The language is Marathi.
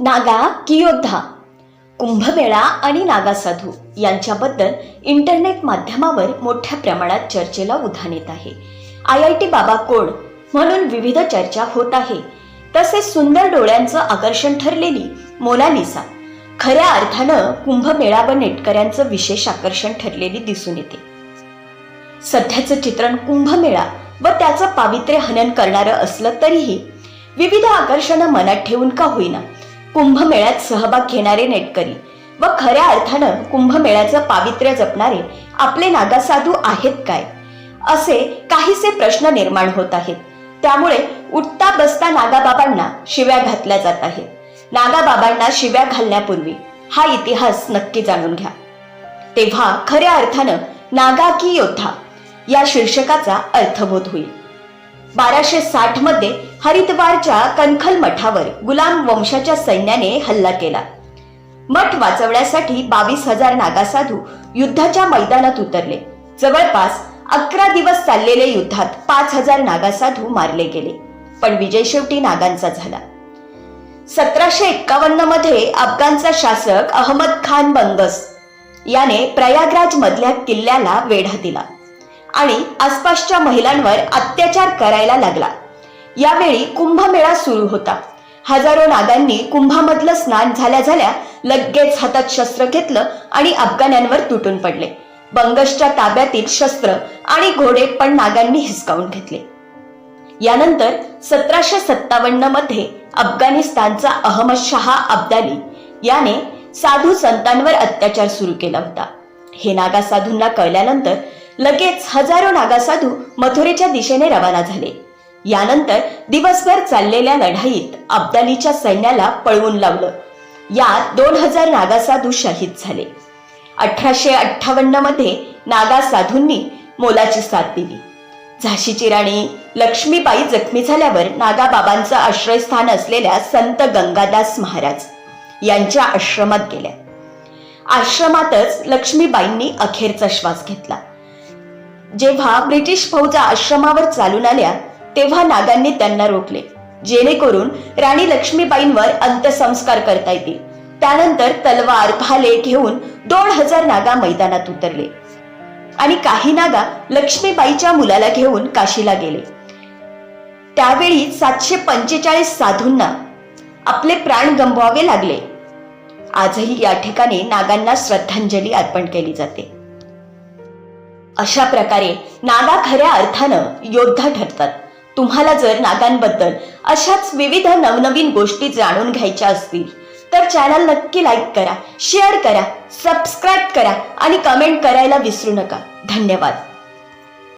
नागा कियोद्धा कुंभमेळा आणि नागासाधू यांच्याबद्दल इंटरनेट माध्यमावर मोठ्या प्रमाणात चर्चेला उधाण येत आहे. आय आय टी बाबा कोण म्हणून विविध चर्चा होत आहे. तसेच सुंदर डोळ्यांचं आकर्षण ठरलेली मोनालिसा खऱ्या अर्थानं कुंभमेळा व नेटकऱ्यांचं विशेष आकर्षण ठरलेली दिसून येते. सध्याचं चित्रण कुंभमेळा व त्याचं पावित्र्य हनन करणारं असलं तरीही विविध आकर्षणं मनात ठेवून का होईना कुंभमेळ्यात सहभाग घेणारे नेटकरी व खऱ्या अर्थानं कुंभमेळ्याचं पावित्र्य जपणारे आपले नागासाधू आहेत काय? असे काहीसे प्रश्न निर्माण होत आहेत. त्यामुळे उठता बसता नागाबाबांना शिव्या घातल्या जात आहेत. नागाबाबांना शिव्या घालण्यापूर्वी हा इतिहास नक्की जाणून घ्या. तेव्हा खऱ्या अर्थानं नागा की योद्धा या शीर्षकाचा अर्थबोध होईल. बाराशे साठमध्ये हरिद्वारच्या कनखल मठावर गुलाम वंशाच्या सैन्याने हल्ला केला. मठ वाचवण्यासाठी बावीस हजार नागासाधू युद्धाच्या मैदानात उतरले. जवळपास अकरा दिवस चाललेल्या युद्धात पाच हजार नागासाधू मारले गेले पण विजय शेवटी नागांचा झाला. सतराशे एक्कावन्नमध्ये अफगाणचा शासक अहमद खान बंगस याने प्रयागराज मधल्या किल्ल्याला वेढा दिला आणि आसपासच्या महिलांवर अत्याचार करायला लागला. यावेळी कुंभमेळा सुरू होता. हजारो नागांनी कुंभामधलं स्नान झाल्या झाल्या लगेच हातात शस्त्र घेतलं आणि अफगाण्यांवर तुटून पडले. बंगशच्या ताब्यातील शस्त्र आणि घोडे पण नागांनी हिसकावून घेतले. यानंतर सतराशे सत्तावन्नमध्ये अफगाणिस्तानचा अहमद शहा अब्दाली याने साधू संतांवर अत्याचार सुरू केला होता. हे नागा साधूंना कळल्यानंतर लगेच हजारो नागासाधू मथुरेच्या दिशेने रवाना झाले. यानंतर दिवसभर चाललेल्या लढाईत अब्दालीच्या सैन्याला पळवून लावलं. यात दोन हजार नागासाधू शहीद झाले. अठराशे अठ्ठावन्नमध्ये नागा साधूंनी मोलाची साथ दिली. झाशीची राणी लक्ष्मीबाई जखमी झाल्यावर नागाबाबांचं आश्रयस्थान असलेल्या संत गंगादास महाराज यांच्या आश्रमात गेल्या. आश्रमातच लक्ष्मीबाईंनी अखेरचा श्वास घेतला. जेव्हा ब्रिटिश फौजा आश्रमावर चालून आल्या तेव्हा नागांनी त्यांना रोखले. जेणेकरून राणी लक्ष्मीबाईंवर अंत्यसंस्कार करता येतील. त्यानंतर तलवार भाले घेऊन दोन हजार नागा मैदानात उतरले. आणि काही नागा लक्ष्मीबाईच्या मुलाला घेऊन काशीला गेले. त्यावेळी सातशे पंचेचाळीस साधूंना आपले प्राण गमवावे लागले. आजही या ठिकाणी नागांना श्रद्धांजली अर्पण केली जाते. अशा प्रकारे नागा खऱ्या अर्थानं योद्धा ठरतात. तुम्हाला जर नागांबद्दल अशाच विविध नवनवीन गोष्टी जाणून घ्यायच्या असतील तर चॅनल नक्की लाईक करा शेअर करा सबस्क्राईब करा आणि कमेंट करायला विसरू नका. धन्यवाद.